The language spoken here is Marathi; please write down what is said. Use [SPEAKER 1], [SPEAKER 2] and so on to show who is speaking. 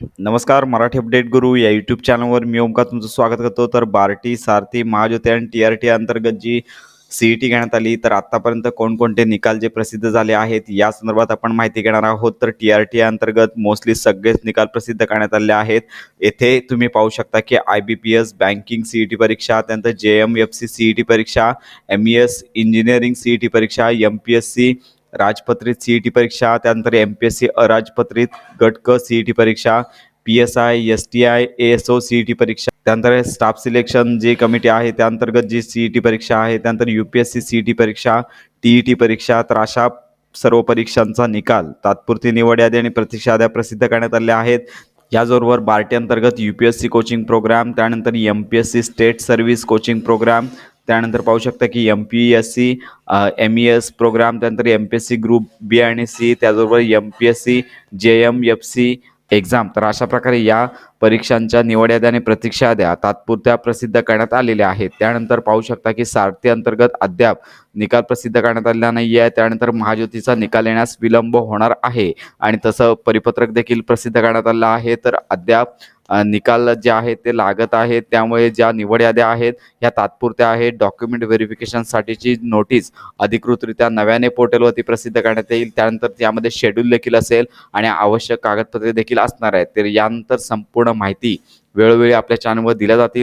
[SPEAKER 1] नमस्कार मराठी अपडेट गुरु या यूट्यूब चॅनलवर मी ओमका तुमचं स्वागत करतो. तर बार्टी सारथी महाज्योती आणि टी आर टी अंतर्गत जी सी ई टी घेण्यात आली तर आत्तापर्यंत कोणकोणते निकाल जे प्रसिद्ध झाले आहेत या संदर्भात आपण माहिती घेणार आहोत. तर टी आर टी अंतर्गत मोस्टली सगळेच निकाल प्रसिद्ध करण्यात आले आहेत. येथे तुम्ही पाहू शकता की I B P S banking C E T परीक्षा त्यानंतर J M F C C E T परीक्षा M E S engineering C E T परीक्षा एम पी एस सी राजपत्रित सी ई टी परीक्षा त्यानंतर एम पी एस सी अराजपत्रित गट क सी ई टी परीक्षा P S I S T I A S O C E T परीक्षा त्यानंतर स्टाफ सिलेक्शन जी कमिटी आहे त्या अंतर्गत जी सी ई टी परीक्षा आहे त्यानंतर U P S C C E T परीक्षा टी ई टी परीक्षा तर अशा सर्व परीक्षांचा निकाल तात्पुरती निवड यादी आणि प्रतीक्षा याद्या प्रसिद्ध करण्यात आल्या आहेत. याचबरोबर बार्टी अंतर्गत U P S C coaching program त्यानंतर M P S C state service coaching program त्यानंतर पाहू शकता की M P S C M E S program त्यानंतर M P S C group B आणि सी त्याचबरोबर M P S C J M F C exam तर अशा प्रकारे या परीक्षांच्या निवड याद्या आणि प्रतीक्षा याद्या तात्पुरत्या प्रसिद्ध करण्यात आलेल्या आहेत. त्यानंतर पाहू शकता की सारथी अंतर्गत अद्याप निकाल प्रसिद्ध करण्यात आलेला नाही आहे. त्यानंतर महाज्योतीचा निकाल येण्यास विलंब होणार आहे. आणि तसं परिपत्रक देखील प्रसिद्ध करण्यात आलं आहे. तर अद्याप निकाल जे आहेत ते लागत आहेत. त्यामुळे ज्या निवड याद्या आहेत ह्या तात्पुरत्या आहेत. डॉक्युमेंट व्हेरिफिकेशनसाठीची नोटीस अधिकृतरित्या नव्याने पोर्टलवरती प्रसिद्ध करण्यात येईल. त्यानंतर त्यामध्ये शेड्यूल देखील असेल आणि आवश्यक कागदपत्रे देखील असणार आहेत. तर यानंतर संपूर्ण माहिती वेळोवेळी आपल्या चॅनलवर दिल्या जातील.